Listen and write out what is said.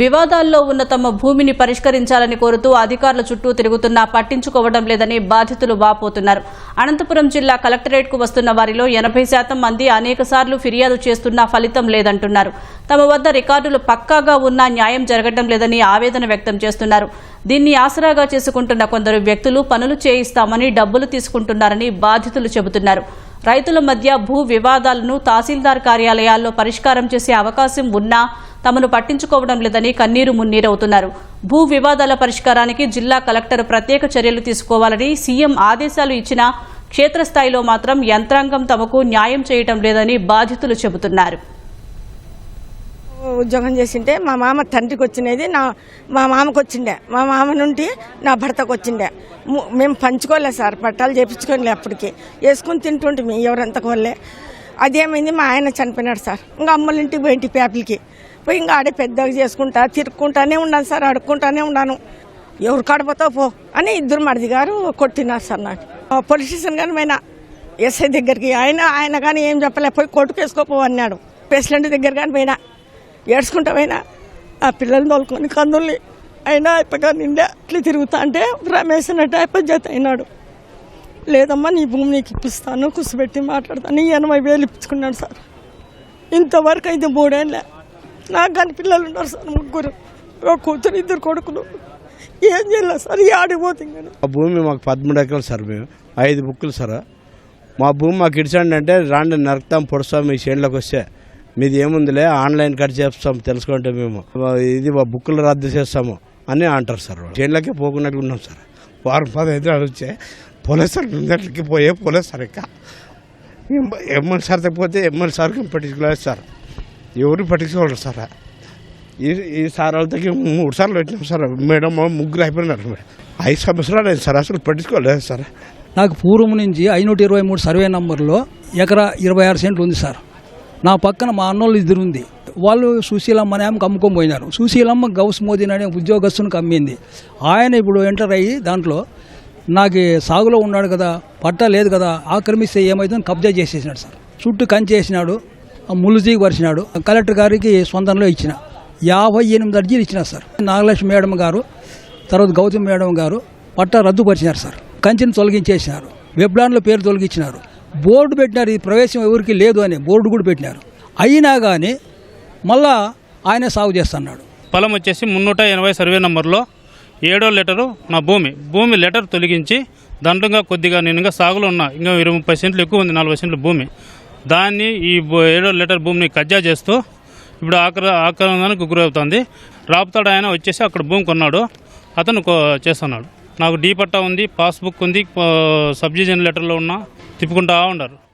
వివాదాల్లో ఉన్న తమ భూమిని పరిష్కరించాలని కోరుతూ అధికారుల చుట్టూ తిరుగుతున్నా పట్టించుకోవడం లేదని బాధితులు వాపోతున్నారు. అనంతపురం జిల్లా కలెక్టరేట్కు వస్తున్న వారిలో ఎనభై శాతం మంది అనేకసార్లు ఫిర్యాదు చేస్తున్నా ఫలితం లేదంటున్నారు. తమ వద్ద రికార్డులు పక్కాగా ఉన్నా న్యాయం జరగడం లేదని ఆవేదన వ్యక్తం చేస్తున్నారు. దీన్ని ఆసరాగా చేసుకుంటున్న కొందరు వ్యక్తులు పనులు చేయిస్తామని డబ్బులు తీసుకుంటున్నారని బాధితులు చెబుతున్నారు. రైతుల మధ్య భూ వివాదాలను తహసీల్దార్ కార్యాలయాల్లో పరిష్కారం చేసే అవకాశం ఉన్నా తమను పట్టించుకోవడం లేదని కన్నీరు మున్నీరవుతున్నారు. భూ వివాదాల పరిష్కారానికి జిల్లా కలెక్టర్ ప్రత్యేక చర్యలు తీసుకోవాలని సీఎం ఆదేశాలు ఇచ్చినా క్షేత్రస్థాయిలో మాత్రం యంత్రాంగం తమకు న్యాయం చేయటం లేదని బాధితులు చెబుతున్నారు. ఉద్యోగం చేసింటే మా మామ తండ్రికి వచ్చినది నా మా మామకు వచ్చిండే మా మామ నుండి నా భర్తకు వచ్చిండే మేము పంచుకోలే సార్ పట్టాలు చేపించుకోలే అప్పటికి. వేసుకుని తింటుంటే మేము ఎవరంతకోలే. అదేమైంది మా ఆయన చనిపోయినాడు సార్. ఇంకా అమ్మల ఇంటికి పోయింటి పేపలకి పోయి ఇంకా ఆడే పెద్దగా చేసుకుంటా తిరుక్కుంటానే ఉన్నాను సార్ అడుక్కుంటానే ఉన్నాను. ఎవరు కాడిపోతావు పో అని ఇద్దరు మరిది గారు కొట్టినారు సార్ నాకు. ఆ పోలీస్ స్టేషన్ కానీ పోయినా ఎస్ఐ దగ్గరికి ఆయన ఆయన కానీ ఏం చెప్పలే పోయి కొట్టుకేసుకోపో అన్నాడు. ప్రెసిడెంట్ దగ్గర కానీ పోయినా ఏడ్చుకుంటా పోయినా ఆ పిల్లల్ని తోలుకొని కందుల్ని అయినా అయిపోగా నిండా ఇట్లా తిరుగుతా అంటే రమేష్ అన్నట్టు అయిపోయి జత అయినాడు. లేదమ్మా నీ భూమి నీకు ఇప్పిస్తాను కుసిపెట్టి మాట్లాడతాను ఎనభై వేలు ఇప్పించుకున్నాడు సార్. ఇంతవరకు అయితే మూడేళ్ళ నాకు కానీ పిల్లలు ఉన్నారు సార్ ముగ్గురు. ఒక కూతురు ఇద్దరు కొడుకులు. ఏం చేయలేదు సార్? ఈ ఆడిపోతుంది కానీ ఆ భూమి మాకు పదమూడు ఎకరాలు సార్ మేము. ఐదు బుక్కులు సార్. మా భూమి మాకు ఇడిచండి అంటే రాండి నరుకుతాం పొడుస్తాం మీ చేనులోకి వస్తే. మీది ఏముందిలే ఆన్లైన్ కట్ చేస్తాం తెలుసుకుంటే మేము. ఇది మా బుక్కులు రద్దు చేస్తాము అని అంటారు సార్. చేనులకే పోకున్నట్టు ఉన్నాం సార్. వారం పదహైదు వచ్చే పోలీస్ సార్ ముందట్లకి పోయే పోలీస్ సార్ ఇక. ఎమ్మెల్యే సార్ పోతే ఎమ్మెల్యే సార్కి పట్టించుకోలేదు సార్. ఎవరు పట్టించుకోవాలి సార్. ఈ ఈ సార్ వాళ్ళకి మూడు సార్లు పెట్టినాం సార్. మేడం ముగ్గురు అయిపోయినారు. మేడం ఐదు సంవత్సరాలు అయింది సార్. అసలు పట్టించుకోలేదు సార్. నాకు పూర్వం నుంచి ఐనూట ఇరవై మూడు సర్వే నంబర్లో ఎకరా ఇరవై ఆరు సెంట్లు ఉంది సార్. నా పక్కన మా అన్నోళ్ళు ఇద్దరు ఉంది. వాళ్ళు సుశీలమ్మ అనే ఆమెకు అమ్ముకొని పోయినారు. సుశీలమ్మ గౌస్ మోదీ అనే ఉద్యోగస్తునికి అమ్మింది. ఆయన ఇప్పుడు ఎంటర్ అయ్యి దాంట్లో నాకు సాగులో ఉన్నాడు కదా పట్టా లేదు కదా ఆక్రమిస్తే ఏమైతుందో కబ్జా చేసేసినాడు సార్. చుట్టూ కంచేసినాడు. ములుజీ ములుజీకి వరిచినాడు కలెక్టర్ గారికి సొంతంలో ఇచ్చిన. యాభై ఎనిమిది అర్జీలు ఇచ్చిన సార్. నాగలక్ష్మి మేడం గారు తర్వాత గౌతమ్ మేడం గారు పట్టా రద్దుపరిచినారు సార్. కంచెని తొలగించేసినారు. వెబ్లాన్లో పేరు తొలగించినారు. బోర్డు పెట్టినారు ఈ ప్రవేశం ఎవరికి లేదు అని బోర్డు కూడా పెట్టినారు. అయినా కానీ మళ్ళా ఆయన సాగు చేస్తున్నాడు. పొలం వచ్చేసి మున్నూట ఎనభై సర్వే నంబర్లో ఏడో లెటరు నా భూమి. భూమి లెటర్ తొలగించి దండంగా కొద్దిగా నేను సాగులో ఉన్నా. ఇంకా ఇరవై ముప్పై సెంట్లు ఎక్కువ ఉంది నలభై సెంట్లు భూమి. దాన్ని ఈ ఏడో లెటర్ భూమిని కజ్జా చేస్తూ ఇప్పుడు ఆక్ర ఆక్రమణకు గురవుతుంది. రాపుతాడు ఆయన వచ్చేసి అక్కడ భూమి కొన్నాడు. అతను కో- చేస్తున్నాడు. నాకు డీ పట్టా ఉంది పాస్బుక్ ఉంది ప- లెటర్లో ఉన్నా తిప్పుకుంటా ఉన్నారు.